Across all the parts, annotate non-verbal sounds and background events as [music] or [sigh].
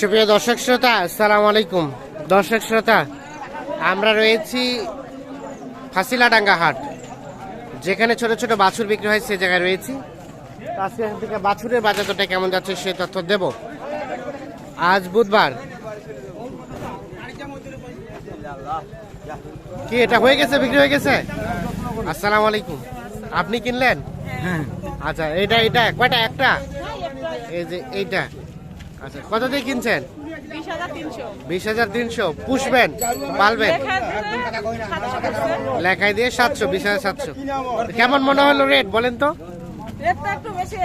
সুপ্রিয় দর্শক শ্রোতা আসসালামু আলাইকুম। দর্শক শ্রোতা আমরা রয়েছি ফাসিলাডাঙ্গা হাট যেখানে ছোট ছোট বাছুর বিক্রি হয় সে জায়গায় রয়েছি। আজকে এখান থেকে বাছুরের বাজারটা কেমন যাচ্ছে সে তথ্য দেব। আজ বুধবার। কি এটা হয়ে গেছে বিক্রি হয়ে গেছে? আসসালামু আলাইকুম। আপনি কিনলেন? আচ্ছা এটা এটা কয়টা একটা? এই যে এইটা। আচ্ছা কত দিয়ে কিনছেন? বিশ হাজার তিনশো। পুষবেন? পালবেন? লেখায় দিয়ে সাতশো বিশ হাজার সাতশো। কেমন মনে হলো রেট বলেন তো? একটু বেশি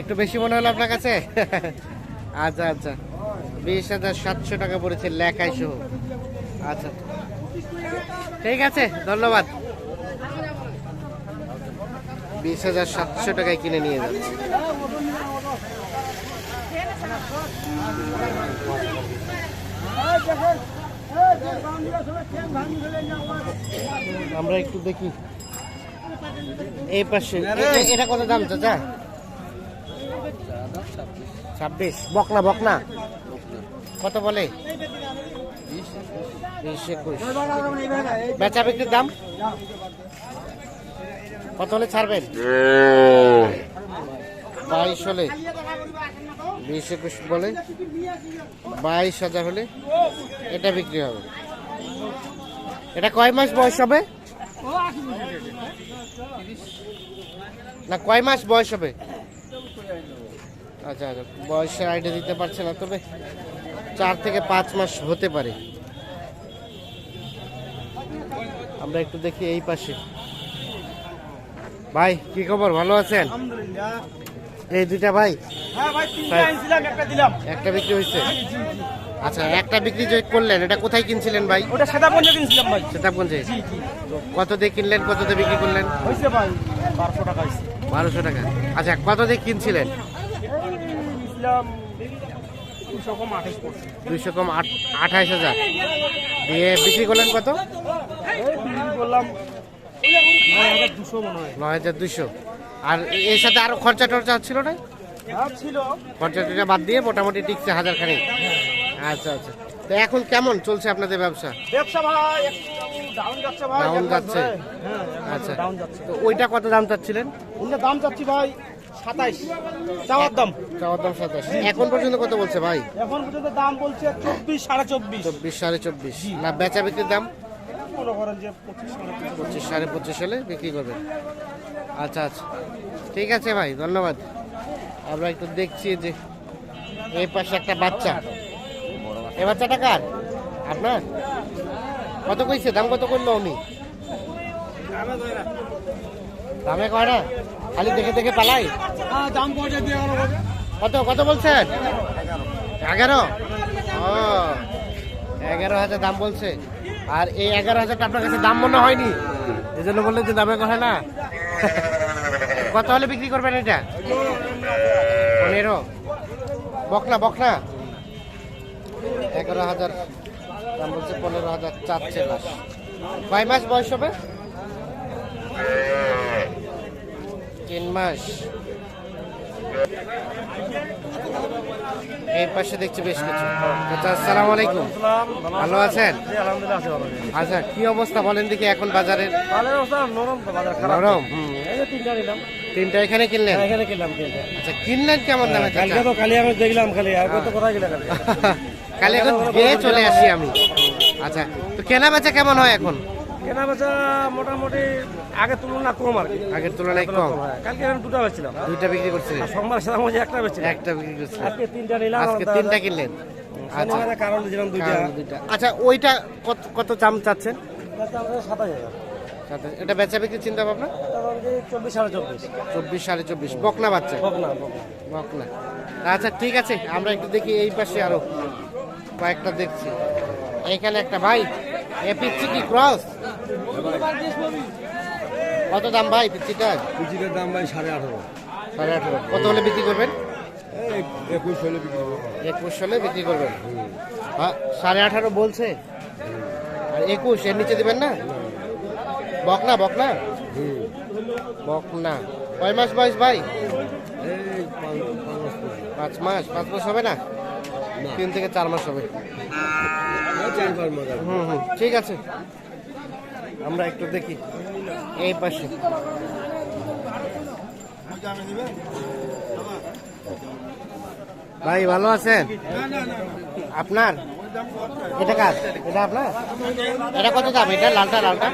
একটু বেশি মনে হলো আপনার কাছে? আচ্ছা আচ্ছা। বিশ হাজার সাতশো টাকা পড়েছে লেখায় সহ। আচ্ছা। ঠিক আছে ধন্যবাদ। বিশ হাজার সাতশো টাকায় কিনে নিয়ে যাচ্ছে। আমরা একটু দেখি। এই পাশে। এটা কত দাম চাচা? ছাব্বিশ। বকনা বকনা? কত বলে? বিশ একুশ। বেচা বিক্রির দাম? কত হলে ছাড়বেন? বাইশ হলে। বিশ একুশ বলে, বাইশ হাজার হলে এটা বিক্রি হবে। এটা কয় মাস বয়স হবে? না, কয় মাস বয়স হবে? আচ্ছা আচ্ছা বয়সের আইডিয়া দিতে পারছে না, তবে চার থেকে পাঁচ মাস হতে পারে। আমরা একটু দেখি এই পাশে। ভাই, কি খবর? ভালো আছেন? এই দুইটা ভাই? হ্যাঁ একটা বিক্রি হয়েছে? আচ্ছা একটা বিক্রি যে করলেন এটা কোথায় কিনছিলেন ভাই? ওটা সাদা কিনছিলাম ভাই। সেতাবগঞ্জে কত দিয়ে কিনলেন কত দিয়ে বিক্রি করলেন? হয়েছে ভাই বারোশো টাকা বারোশো টাকা। আচ্ছা কত দিয়ে কিনছিলেন? দুইশো কম আঠাইশ হাজার। দিয়ে বিক্রি করলেন কত? করলাম নয় হাজার দুশো। হয় আর এর সাথে আরও খরচা টরচা ছিল না? হ্যাঁ ছিল। খরচা টরচা বাদ দিয়ে মোটামুটি টিকছে হাজার খানিক আচ্ছা আচ্ছা। তো এখন কেমন চলছে আপনাদের ব্যবসা? ব্যবসা ভাই ডাউন যাচ্ছে ভাই Down যাচ্ছে? হ্যাঁ আচ্ছা। ডাউন যাচ্ছে। তো ওইটা কত দাম চাচ্ছিলেন? দাম চাচ্ছি ভাই সাতাইশ। চাওয়ার দাম। চাওয়ার দাম সাতাশ এখন পর্যন্ত কত বলছে ভাই? এখন পর্যন্ত দাম বলছে চব্বিশ সাড়ে চব্বিশ। চব্বিশ সাড়ে চব্বিশ। না বেচা বিক্রির দাম? মনে করেন যে পঁচিশ সাড়ে পঁচিশ হলে বিক্রি করবেন। আচ্ছা আচ্ছা। ঠিক আছে ভাই ধন্যবাদ। আমরা একটু দেখছি যে এই পাশে একটা বাচ্চা। এই বাচ্চাটা কার? আপনার? কত কইছে? দাম কত করল উনি? দামে কয় না? খালি দেখে দেখে পালাই? হ্যাঁ কত কত বলছেন? এগারো। ও এগারো হাজার দাম বলছে। আর এই এগারো হাজারটা আপনার কাছে দাম মনে হয়নি? এই জন্য বললেন যে দামে কথা না। কত হলে বিক্রি করবেন এটা? পনেরো। বকনা বকনা। এগারো হাজার, দাম বলছে পনেরো হাজার চাচ্ছে লাশ কয় মাস বয়স হবে? তিন মাস। এই পাশে দেখছি বেশ কিছু। আচ্ছা আসসালামু আলাইকুম। ভালো আছেন? আচ্ছা কি অবস্থা বলেন দেখি এখন বাজারের? নরম তিনটা এখানে কিনলেন? তিনটা। আচ্ছা কিনলেন কেমন দামে খালি আমি দেখলাম খালি [laughs] কালে এখন গিয়ে চলে আসি আমি। আচ্ছা তো কেনা বেচা কেমন হয় এখন? কেনা বেচা মোটামুটি আগের তুলনা কম আর কি। আগের তুলনায় কম। হ্যাঁ, কালকে আমি দুটো বেচছিলাম। দুইটা বিক্রি করছিলেন? সোমবার সাথে মধ্যে একটা বেচছিলাম। একটা বিক্রি করছিলেন। আজকে তিনটা নিলাম আজকে তিনটা কিনলেন? আচ্ছা। কারণ দিয়েছিলাম দুইটা। আচ্ছা ওইটা কত কত দাম চাচ্ছেন? সাতাশ হাজার। এটা বেচা বিক্রি চিন্তা ভাবনা? চব্বিশ সাড়ে চব্বিশ। চব্বিশ সাড়ে চব্বিশ। বকনা বাচ্চা? হোক না হোক না। বকনা। আচ্ছা ঠিক আছে আমরা একটু দেখি এই পাশে আরও কয়েকটা দেখছি। এখানে একটা ভাই এ পিচ্ছি কি ক্রস। কত দাম ভাই পিচ্ছিটার পিচিটার দাম ভাই সাড়ে আঠারো। সাড়ে আঠারো। কত হলে বিক্রি করবেন? একুশ হলে বিক্রি করব। একুশ হলে বিক্রি করবেন? হ্যাঁ, সাড়ে আঠারো বলছে? আর একুশ এর নিচে দিবেন না? বকনা বকনা বকনা কয় মাস বয়স ভাই? পাঁচ মাস পাঁচ মাস হবে না? তিন থেকে চার মাস হবে। মাস। হবে। হুম হুম। ঠিক আছে। আমরা একটু দেখি। এই পাশে। ভাই, ভালো আছেন? আপনার? এটা কাজ এটা আপনার? এটা কত দাম? এটা লালটা লালটা?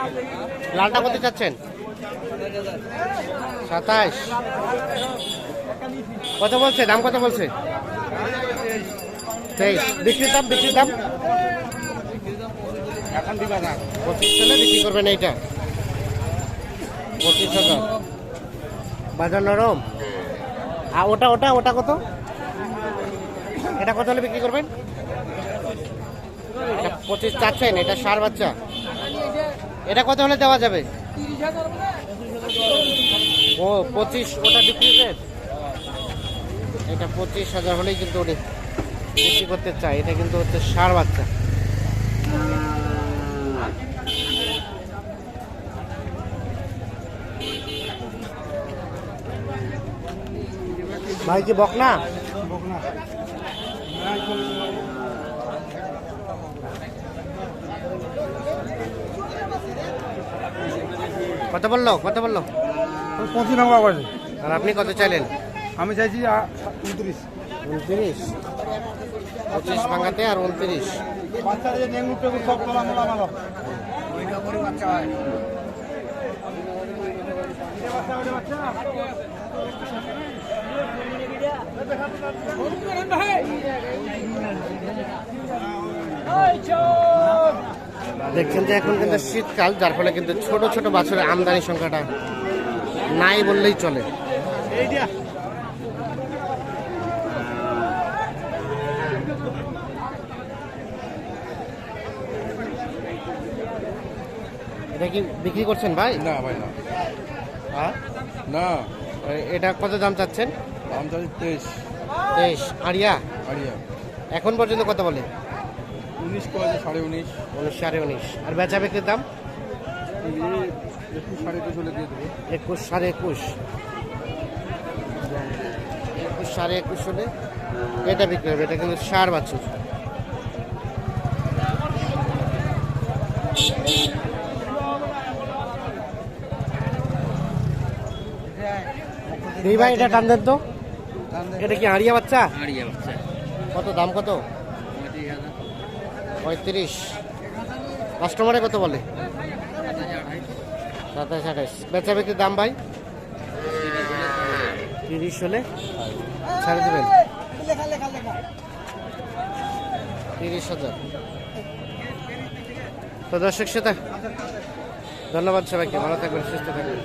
লালটা কত চাচ্ছেন? সাতাশ কত বলছে? দাম কত বলছে? তেইশ। বিক্রির দাম বিক্রির দাম? এখন দিবা না। পঁচিশ সালে বিক্রি করবেন এইটা। পঁচিশ হাজার। বাজার নরম? আর ওটা ওটা ওটা কত? এটা কত হলে বিক্রি করবেন? এটা পঁচিশ চাচ্ছেন, এটা সার বাচ্চা। এটা কত হলে দেওয়া যাবে? ও, পঁচিশ, ওটা বিক্রি রেট এটা পঁচিশ হাজার হলেই কিন্তু উনি বিক্রি করতে চায়। এটা কিন্তু হচ্ছে সার বাচ্চা। ভাই কি বক না কত বলল? কত বলল? পঁচিশ নম্বর আছে আর আপনি কত চাইলেন? আমি চাইছি উনত্রিশ। উনত্রিশ। পঁচিশ ভাঙাতে আর উনত্রিশ। বাচ্চাদের দেখছেন যে এখন কিন্তু শীতকাল যার ফলে কিন্তু ছোট ছোট বাছুরের আমদানি সংখ্যাটা নাই বললেই চলে। এটা কি বিক্রি করছেন ভাই? না ভাই না। হ্যাঁ? না। এটা কত দাম চাচ্ছেন? তেইশ। তেইশ। আড়িয়া আড়িয়া এখন পর্যন্ত কত বলে? উনিশ কয়েছে সাড়ে উনিশ। উনিশ সাড়ে উনিশ। আর বেচা বিক্রির দাম? একটু সাড়ে একুশ হলে দিয়ে দেবো। একুশ সাড়ে একুশ। একুশ সাড়ে একুশ হলে এটা বিক্রি হবে। এটা কিন্তু সার বাছুর। এই ভাই এটা টান দেন তো। এটা কি হাড়িয়া বাচ্চা? কত দাম কত? পঁয়ত্রিশ কাস্টমারে কত বলে? সাতাশ আঠাশ। বেচা বিক্রির দাম ভাই? তিরিশ হলে? ছাড়ে দেবেন। তিরিশ হাজার। তো দর্শক শ্রোতা ধন্যবাদ সবাইকে। ভালো থাকবেন সুস্থ থাকবেন।